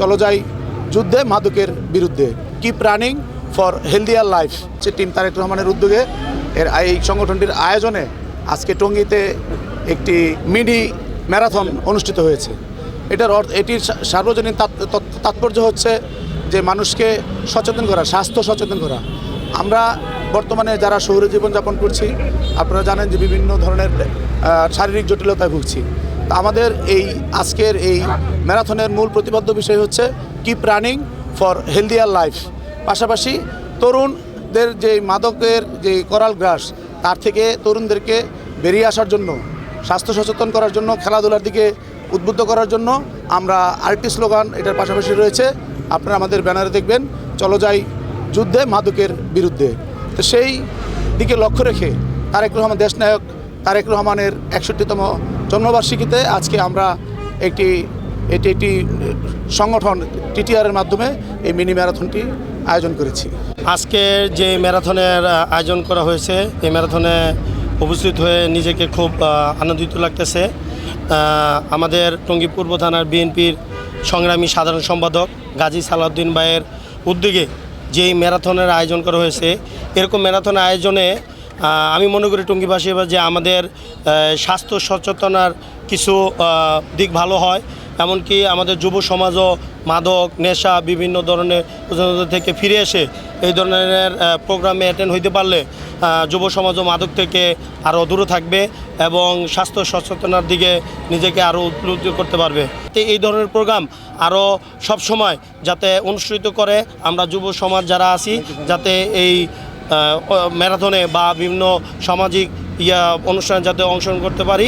চলো যাই যুদ্ধে মাদকের বিরুদ্ধে। Keep running for healthier life যে টিম তারেক রহমানের উদ্যোগে। এর এই সংগঠনটির আয়োজনে আজকে টঙ্গিতে একটি মিনি ম্যারাথন অনুষ্ঠিত হয়েছে। এটার অর্থ এটির সার্বজনীন তাৎপর্য হচ্ছে যে মানুষকে সচেতন করা, স্বাস্থ্য সচেতন করা। আমরা বর্তমানে যারা শহুরে জীবনযাপন করছি, আপনারা জানেন যে বিভিন্ন ধরনের শারীরিক জটিলতায় ভুগছি। আমাদের এই আজকের এই ম্যারাথনের মূল প্রতিপাদ্য বিষয় হচ্ছে keep running for healthier life পাশাপাশি তরুণদের যে মাদকের যে করাল গ্রাস, তার থেকে তরুণদেরকে বেরিয়ে আসার জন্য, স্বাস্থ্য সচেতন করার জন্য, খেলাধুলার দিকে উদ্বুদ্ধ করার জন্য আমরা আরেকটি স্লোগান, এটার পাশাপাশি রয়েছে, আপনারা আমাদের ব্যানারে দেখবেন, চলো যাই যুদ্ধে মাদকের বিরুদ্ধে। তো সেই দিকে লক্ষ্য রেখে তারেক রহমান দেশনায়ক তারেক রহমানের একষট্টিতম জন্মবার্ষিকীতে আজকে আমরা একটি, এটি একটি সংগঠন টিটিআরের মাধ্যমে এই মিনি ম্যারাথনটি আয়োজন করেছি। আজকে যে ম্যারাথনের আয়োজন করা হয়েছে, এই ম্যারাথনে উপস্থিত হয়ে নিজেকে খুব আনন্দিত লাগতেছে। আমাদের টঙ্গী পূর্ব থানার বিএনপির সংগ্রামী সাধারণ সম্পাদক গাজী সালাউদ্দিন ভাইয়ের উদ্যোগে যেই ম্যারাথনের আয়োজন করা হয়েছে, এরকম ম্যারাথনের আয়োজনে আমি মনে করি টঙ্গীবাসী এবার যে আমাদের স্বাস্থ্য সচেতনার কিছু দিক ভালো হয়, এমনকি আমাদের যুব সমাজও মাদক, নেশা, বিভিন্ন ধরনের থেকে ফিরে এসে এই ধরনের প্রোগ্রামে অ্যাটেন্ড হইতে পারলে যুব সমাজও মাদক থেকে আরও দূরে থাকবে এবং স্বাস্থ্য সচেতনার দিকে নিজেকে আরও উপলব্ধি করতে পারবে। তো এই ধরনের প্রোগ্রাম আরও সবসময় যাতে অনুষ্ঠিত করে, আমরা যুব সমাজ যারা আছি, যাতে এই ম্যারাথনে বা বিভিন্ন সামাজিক ইয়া অনুষ্ঠানে যাতে অংশগ্রহণ করতে পারি।